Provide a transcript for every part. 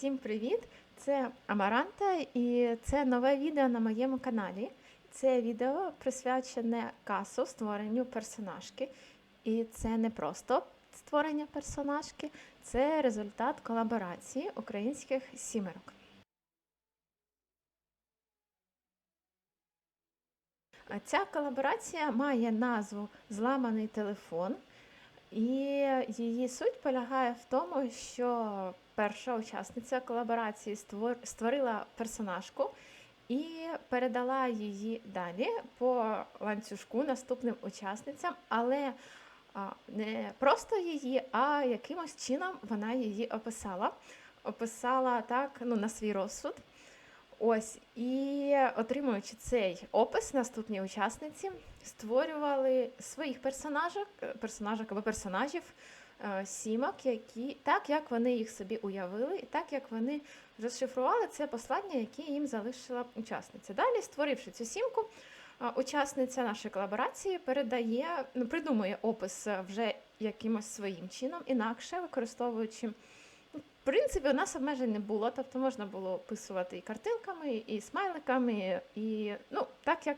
Всім привіт! Це Амаранта і це нове відео на моєму каналі. Це відео присвячене касу створенню персонажки. І це не просто створення персонажки, це результат колаборації українських сімерок. Ця колаборація має назву Зламаний телефон. І її суть полягає в тому, що перша учасниця колаборації створ- створила персонажку і передала її далі по ланцюжку наступним учасницям, але не просто її, а якимось чином вона її описала. Описала так, ну, на свій розсуд. Ось, і отримуючи цей опис, наступні учасниці створювали своїх персонажок, е, персонажок або персонажів е, сімок, які так як вони їх собі уявили, і так як вони розшифрували це послання, яке їм залишила учасниця. Далі, створивши цю сімку, е, учасниця нашої колаборації передає, ну, придумує опис вже якимось своїм чином, інакше використовуючи. Принципі, у нас обмежень не було, тобто можна було описувати і картинками, і смайликами, і ну, так як,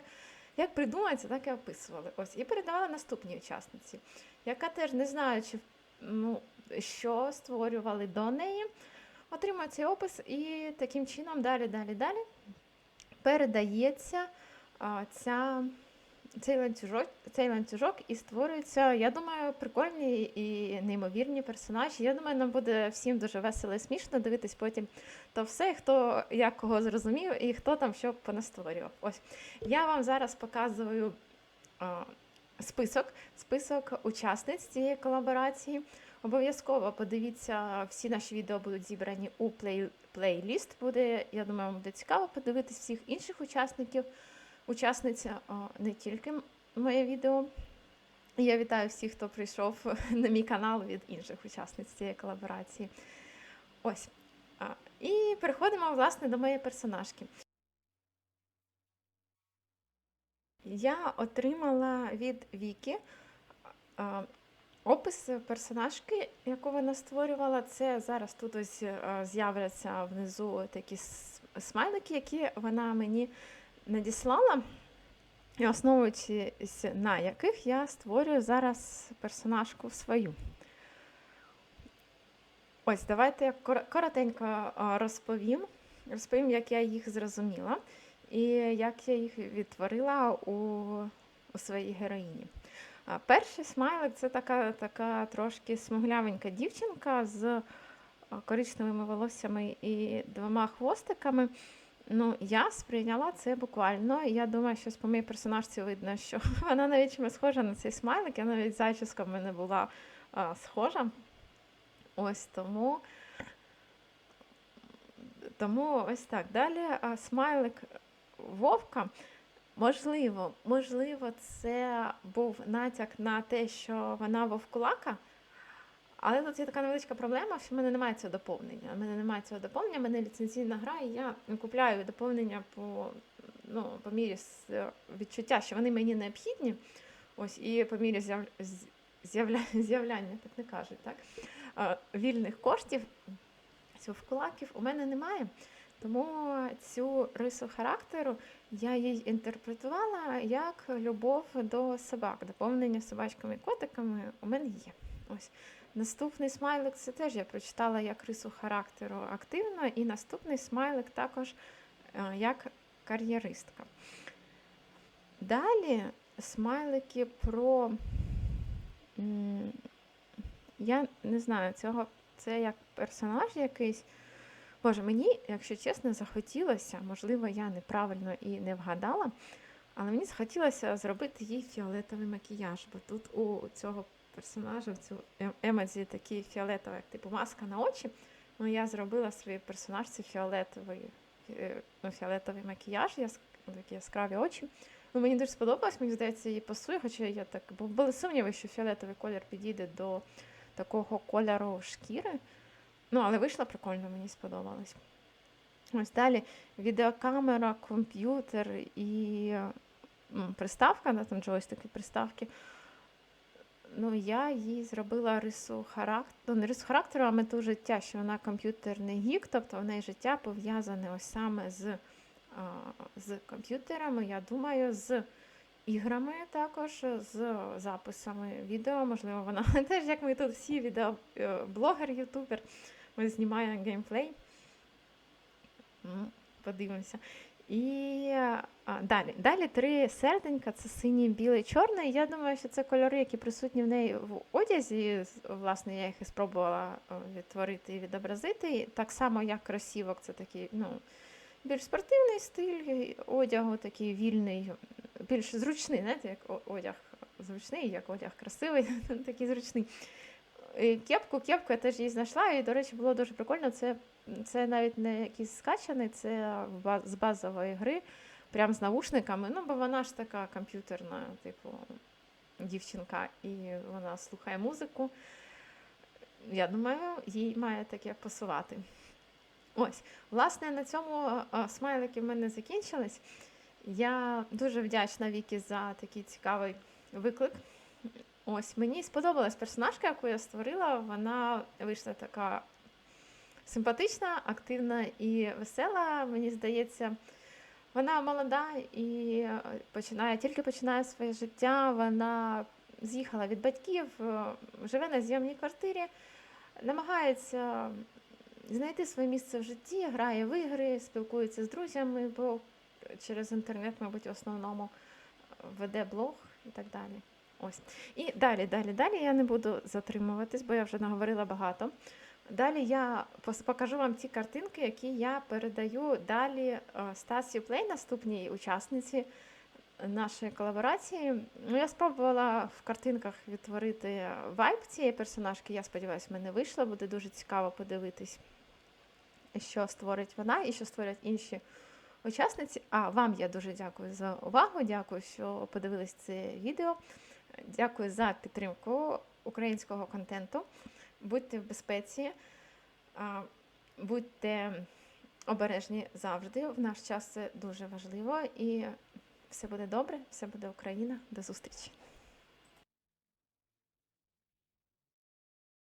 як придумається, так і описували. Ось, і передавала наступній учасниці, яка теж не знаючи, ну, що створювали до неї, отримує цей опис і таким чином далі, далі, далі передається а, ця, цей, ланцюжок, цей ланцюжок і створюються, я думаю, прикольні і неймовірні персонажі. Я думаю, нам буде всім дуже весело і смішно дивитись потім то все, хто як кого зрозумів і хто там що понастворював. Ось я вам зараз показую а, список, список учасниць цієї колаборації. Обов'язково подивіться, всі наші відео будуть зібрані у плей, плейліст. Буде, я думаю, вам буде цікаво подивитись всіх інших учасників, учасниць, а, не тільки моє відео. Я вітаю всіх, хто прийшов на мій канал від інших учасниць цієї колаборації. Ось. І переходимо власне до моєї персонажки. Я отримала від Вікі опис персонажки, яку вона створювала. Це зараз тут ось з'являться внизу такі смайлики, які вона мені надіслала. Основуючись на яких я створюю зараз персонажку свою. Ось, давайте я коротенько розповім. Розповім, як я їх зрозуміла і як я їх відтворила у, у своїй героїні. Перший смайлик це така, така трошки смуглявенька дівчинка з а, коричневими волоссями і двома хвостиками. Ну, я сприйняла це буквально. Я думаю, що по моїй персонажці видно, що вона навіть чимось схожа на цей смайлик. Я навіть зачіска в мене була а, схожа. Ось тому. Тому ось так. Далі а, смайлик Вовка. Можливо, можливо, це був натяк на те, що вона вовкулака. Але тут є така невеличка проблема, що в мене немає цього доповнення. У мене немає цього доповнення, в мене ліцензійна гра, і я купляю доповнення по, ну, по мірі відчуття, що вони мені необхідні. Ось, і по мірі з'являння, так не кажуть, так? е, вільних коштів, вовкулаків у мене немає. Тому цю рису характеру я їй інтерпретувала як любов до собак. Доповнення собачками і котиками у мене є. Ось. Наступний смайлик це теж я прочитала як рису характеру активно, і наступний смайлик також е, як кар'єристка. Далі смайлики про. Я не знаю, цього це як персонаж якийсь. Боже, мені, якщо чесно, захотілося, можливо, я неправильно і не вгадала, але мені захотілося зробити їй фіолетовий макіяж, бо тут у цього персонажа, в цю Ем- емодзі такий фіолетовий, як типу маска на очі. Ну, я зробила своїй персонажці фіолетовий, е, ну, фіолетовий макіяж, яск- такі яскраві очі. Ну, мені дуже сподобалось, мені здається, їй пасує, хоча я так, бо були сумніви, що фіолетовий колір підійде до такого кольору шкіри. Ну, але вийшло прикольно, мені сподобалось. Ось далі відеокамера, комп'ютер і м, приставка, да, там джойстики, приставки. Ну, я їй зробила рису характеру, ну, не рису характеру, а мету життя, що вона комп'ютерний гік, тобто в неї життя пов'язане ось саме з, з комп'ютерами, я думаю, з іграми також, з записами відео. Можливо, вона теж, як ми тут всі відеоблогер, ютубер, ми знімаємо геймплей. Подивимося. І далі. Далі три серденька це синій, білий, чорний. Я думаю, що це кольори, які присутні в неї в одязі. Власне, я їх і спробувала е, відтворити і відобразити. Так само, як кросівок, це такий, ну, більш спортивний стиль одягу, такий вільний, більш зручний, знаєте, як одяг зручний, як одяг красивий, такий зручний. Кепку, кепку я теж її знайшла, і, до речі, було дуже прикольно. Це, це навіть не якийсь скачаний, це з базової гри, прям з навушниками. Ну, бо вона ж така комп'ютерна, типу, дівчинка, і вона слухає музику. Я думаю, їй має таке пасувати. Ось, власне, на цьому смайлики в мене закінчились. Я дуже вдячна Вікі за такий цікавий виклик. Ось мені сподобалась персонажка, яку я створила. Вона вийшла така симпатична, активна і весела. Мені здається, вона молода і е, починає, тільки починає своє життя. Вона з'їхала від батьків, е, живе на зйомній квартирі, намагається знайти своє місце в житті, грає в ігри, спілкується з друзями, бо через інтернет, мабуть, в основному е, веде блог і так далі. Ось. І далі, далі, далі я не буду затримуватись, бо я вже наговорила багато. Далі я покажу вам ті картинки, які я передаю далі е, Стасі Плей, наступній учасниці нашої колаборації. Ну, я спробувала в картинках відтворити вайб цієї персонажки. Я сподіваюся, в мене вийшло. Буде дуже цікаво подивитись, що створить вона і що створять інші учасниці. А вам я дуже дякую за увагу. Дякую, що подивились це відео. Дякую за підтримку українського контенту. Будьте в безпеці, будьте обережні завжди. В наш час це дуже важливо. І все буде добре, все буде Україна. До зустрічі!